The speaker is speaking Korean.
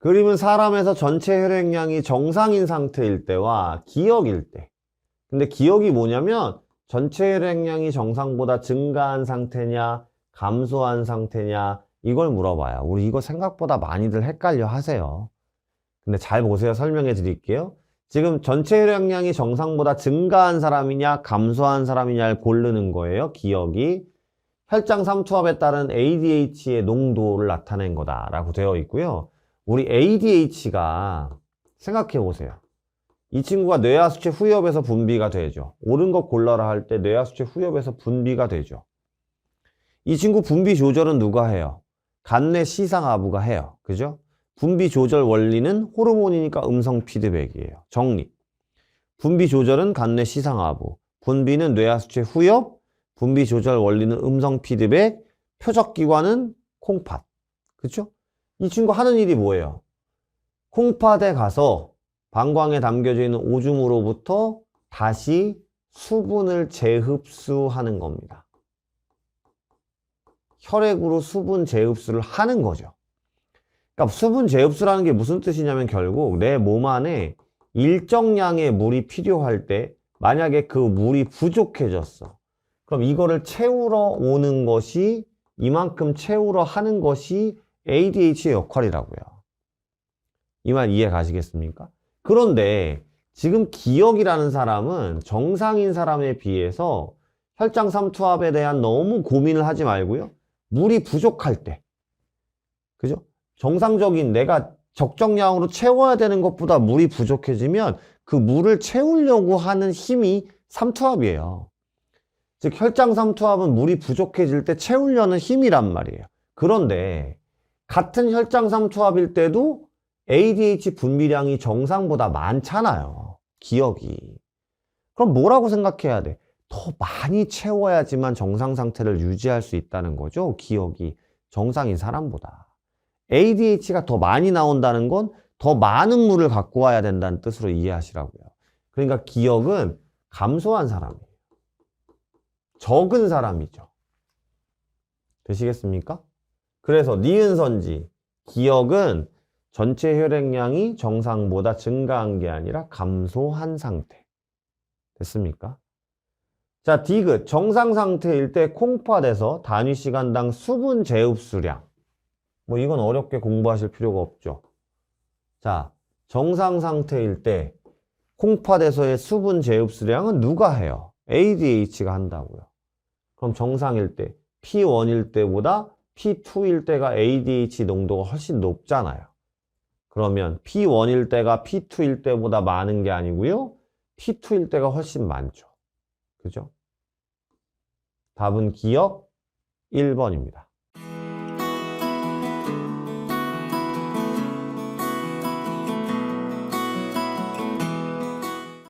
그림은 사람에서 전체 혈액량이 정상인 상태일 때와 기억일 때. 근데 기억이 뭐냐면 전체 혈액량이 정상보다 증가한 상태냐, 감소한 상태냐, 이걸 물어봐요. 우리 이거 생각보다 많이들 헷갈려 하세요. 근데 잘 보세요. 설명해 드릴게요. 지금 전체 혈액량이 정상보다 증가한 사람이냐, 감소한 사람이냐를 고르는 거예요. 기억이. 혈장 삼투압에 따른 ADH의 농도를 나타낸 거다라고 되어 있고요. 우리 ADH가 생각해 보세요. 이 친구가 뇌하수체 후엽에서 분비가 되죠. 옳은 것 골라라 할 때 뇌하수체 후엽에서 분비가 되죠. 이 친구 분비 조절은 누가 해요? 간내 시상하부가 해요. 그죠? 분비 조절 원리는 호르몬이니까 음성 피드백이에요. 정리. 분비 조절은 간내 시상하부. 분비는 뇌하수체 후엽. 분비 조절 원리는 음성 피드백. 표적 기관은 콩팥. 그쵸? 이 친구 하는 일이 뭐예요? 콩팥에 가서 방광에 담겨져 있는 오줌으로부터 다시 수분을 재흡수하는 겁니다. 혈액으로 수분 재흡수를 하는 거죠. 그러니까 수분 재흡수라는 게 무슨 뜻이냐면 결국 내 몸 안에 일정량의 물이 필요할 때 만약에 그 물이 부족해졌어. 그럼 이거를 채우러 오는 것이 이만큼 채우러 하는 것이 ADH의 역할이라고요. 이말 이해 가시겠습니까? 그런데 지금 기억이라는 사람은 정상인 사람에 비해서 혈장 삼투압에 대한 너무 고민을 하지 말고요. 물이 부족할 때. 그죠? 정상적인 내가 적정량으로 채워야 되는 것보다 물이 부족해지면 그 물을 채우려고 하는 힘이 삼투압이에요. 즉 혈장 삼투압은 물이 부족해질 때 채우려는 힘이란 말이에요. 그런데 같은 혈장 삼투압일 때도 ADH 분비량이 정상보다 많잖아요. 기억이. 그럼 뭐라고 생각해야 돼? 더 많이 채워야지만 정상 상태를 유지할 수 있다는 거죠. 기억이 정상인 사람보다. ADH가 더 많이 나온다는 건 더 많은 물을 갖고 와야 된다는 뜻으로 이해하시라고요. 그러니까 기억은 감소한 사람이에요. 적은 사람이죠. 되시겠습니까? 그래서 니은 선지 기억은 전체 혈액량이 정상보다 증가한 게 아니라 감소한 상태. 됐습니까? 자, 디귿. 정상 상태일 때 콩팥에서 단위 시간당 수분 재흡수량. 뭐 이건 어렵게 공부하실 필요가 없죠. 자, 정상 상태일 때 콩팥에서의 수분 재흡수량은 누가 해요? ADH가 한다고요. 그럼 정상일 때 P1일 때보다 P2일 때가 ADH 농도가 훨씬 높잖아요. 그러면 P1일 때가 P2일 때보다 많은 게 아니고요. P2일 때가 훨씬 많죠. 그죠? 답은 기억 1번입니다.